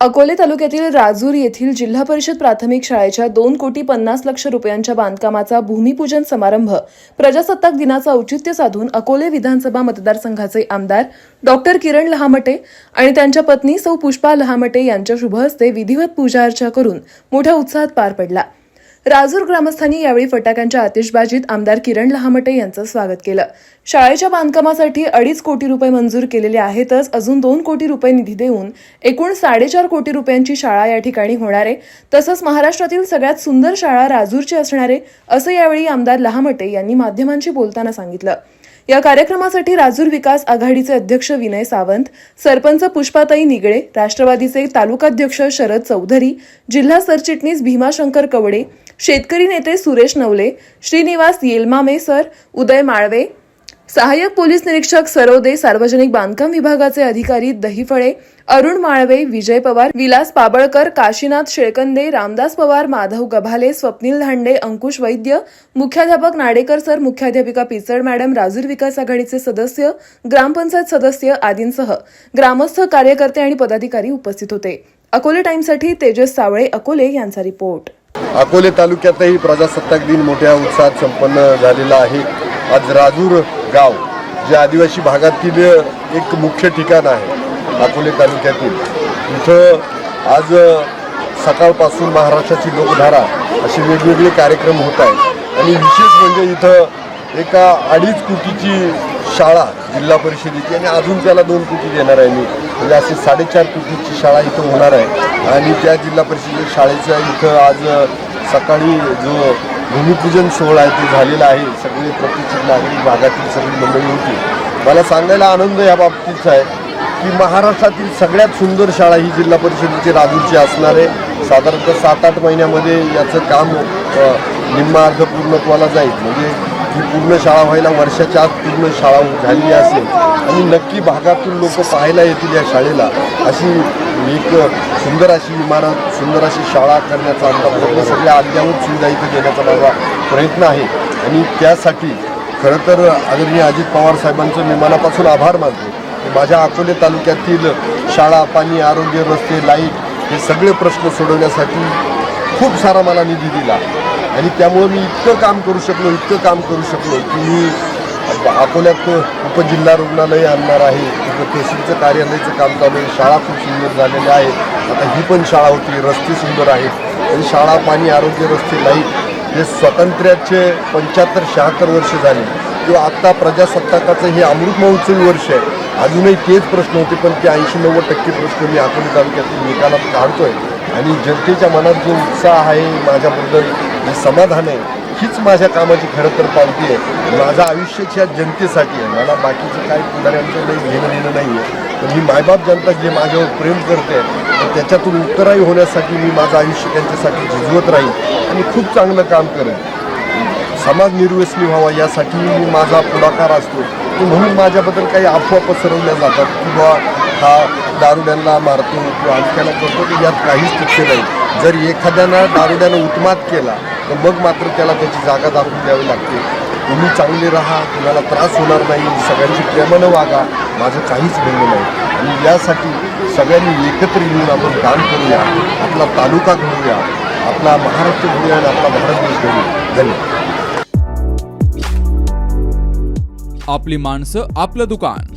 अकोले तालुक्यातील राजूर येथील जिल्हा परिषद प्राथमिक शाळेच्या दोन कोटी पन्नास लक्ष रुपयांच्या बांधकामाचा भूमिपूजन समारंभ प्रजासत्ताक दिनाचं औचित्य साधून अकोले विधानसभा मतदारसंघाचे आमदार डॉक्टर किरण लहामटे आणि त्यांच्या पत्नी सौ पुष्पा लहामटे यांच्या शुभहस्ते विधिवत पूजा अर्चा करून मोठ्या उत्साहात पार पडला. राजूर ग्रामस्थांनी यावेळी फटाक्यांच्या आतिषबाजीत आमदार किरण लहामटे यांचं स्वागत केलं. शाळेच्या बांधकामासाठी अडीच कोटी रुपये मंजूर केलेले आहेतच अजून दोन कोटी रुपये निधी देऊन एकूण साडेचार कोटी रुपयांची शाळा या ठिकाणी होणार आहे. तसंच महाराष्ट्रातील सगळ्यात सुंदर शाळा राजूरची असणार आहे असं यावेळी आमदार लहामटे यांनी माध्यमांशी बोलताना सांगितलं. या कार्यक्रमासाठी राजूर विकास आघाडीचे अध्यक्ष विनय सावंत सरपंच पुष्पाताई निगळे राष्ट्रवादीचे तालुकाध्यक्ष शरद चौधरी जिल्हा सरचिटणीस भीमाशंकर कवडे शेतकरी नेते सुरेश नवले श्रीनिवास येलमामे सर उदय माळवे सहाय्यक पोलीस निरीक्षक सरोदे सार्वजनिक बांधकाम विभागाचे अधिकारी दहिफळे अरुण माळवे विजय पवार विलास पाबळकर काशीनाथ शेळकंदे रामदास पवार माधव गभाले स्वप्नील धांडे अंकुश वैद्य मुख्याध्यापक नाडेकर सर मुख्याध्यापिका पिचड मॅडम राजूर विकास आघाडीचे सदस्य ग्रामपंचायत सदस्य आदींसह ग्रामस्थ कार्यकर्ते आणि पदाधिकारी उपस्थित होते. अकोले टाइम्ससाठी तेजस सावळे अकोले यांचा रिपोर्ट. अकोले तालुक्यातही प्रजासत्ताक दिन मोठ्या उत्साहात संपन्न झालेला आहे. आज राजूर गाव जे आदिवासी भागातील एक मुख्य ठिकाण आहे अकोले तालुक्यातील. इथं आज सकाळपासून महाराष्ट्राची लोकधारा असे वेगवेगळे कार्यक्रम होत आहेत. आणि विशेष म्हणजे इथं एका अडीच कोटीची शाळा जिल्हा परिषदेची आणि अजून त्याला दोन कोटी देणार आहे मी. म्हणजे अशी साडेचार कोटीची शाळा इथं होणार आहे. आणि त्या जिल्हा परिषद शाळेच्या इथं आज सकाळी जो भूमिपूजन सोहळा आहे ते झालेला आहे. सगळे प्रतिष्ठित नागरिक भागातील सगळी मंडळी होती. मला सांगायला आनंद या बाबतीतचा आहे की महाराष्ट्रातील सगळ्यात सुंदर शाळा ही जिल्हा परिषदेची राजूरची असणार आहे. साधारणतः सात आठ महिन्यामध्ये याचं काम निम्मा अर्ध पूर्णत्वाला जाईल. म्हणजे ही पूर्ण शाळा व्हायला वर्षाच्या आत पूर्ण शाळा झालेली असेल. आणि नक्की भागातून लोक पाहायला येतील या शाळेला अशी एक सुंदर अशी इमारत सुंदर अशी शाळा करण्याचा आमचा प्रयत्न सगळ्या अद्ययावत सुविधा इथं देण्याचा माझा प्रयत्न आहे. आणि त्यासाठी खरं तर आदरणीय अजित पवार साहेबांचं मी मनापासून आभार मानतो. माझ्या अकोले तालुक्यातील शाळा पाणी आरोग्य रस्ते लाइट हे सगळे प्रश्न सोडवण्यासाठी खूप सारा मला निधी दिला. आणि त्यामुळं मी इतकं काम करू शकलो इतकं काम करू शकलो की मी अकोल्यात उपजिल्हा रुग्णालय आणणार आहे. तहसीलचं कार्यालयाचं काम चालू आहे. शाळा खूप सुंदर झालेल्या आहेत आता ही पण शाळा होती. रस्ते सुंदर आहेत. आणि शाळा पाणी आरोग्य रस्ते लाइट हे स्वातंत्र्याचे पंच्याहत्तर शहात्तर वर्ष झाले. किंवा आत्ता प्रजासत्ताकाचं हे अमृत महोत्सवी वर्ष आहे. अजूनही तेच प्रश्न होते पण ते ऐंशी नव्वद टक्के प्रश्न मी अकोले तालुक्यातील निकालात आहे आणि जनतेच्या मनात जो उत्साह आहे माझ्याबद्दल जे समाधान आहे हीच माझ्या कामाची खरं तर पावती आहे. माझं आयुष्याच्या जनतेसाठी आहे. मला बाकीचं काय पुढाऱ्यांचं नाही घेणं देणं नाही आहे. पण ही मायबाप जनता जे माझ्यावर प्रेम करते तर त्याच्यातून उत्तराई होण्यासाठी मी माझं आयुष्य त्यांच्यासाठी झिजवत राहील आणि खूप चांगलं काम करेन. समाज निर्व्यसनी व्हावा यासाठी मी माझा पुढाकार असतो. म्हणून माझ्याबद्दल काही अफवा पसरवल्या जातात की हा दारुड्यांना मारतो किंवा आणख्याला करतो की यात काहीच तथ्य नाही. जर एखाद्यानं दारुड्यानं उत्मात केला तर मग मात्र त्याला त्याची जागा दाखवून द्यावी लागते. तुम्ही चांगले राहा तुम्हाला त्रास होणार नाही सगळ्यांची प्रेमानं वागा. माझं काहीच म्हणणं नाही. आणि यासाठी सगळ्यांनी एकत्र येऊन आपण काम करूया आपला तालुका घडूया आपला महाराष्ट्र घडूया आणि आपला भारत देश घडूया धन्यवाद. आपली माणसं आपलं दुकान.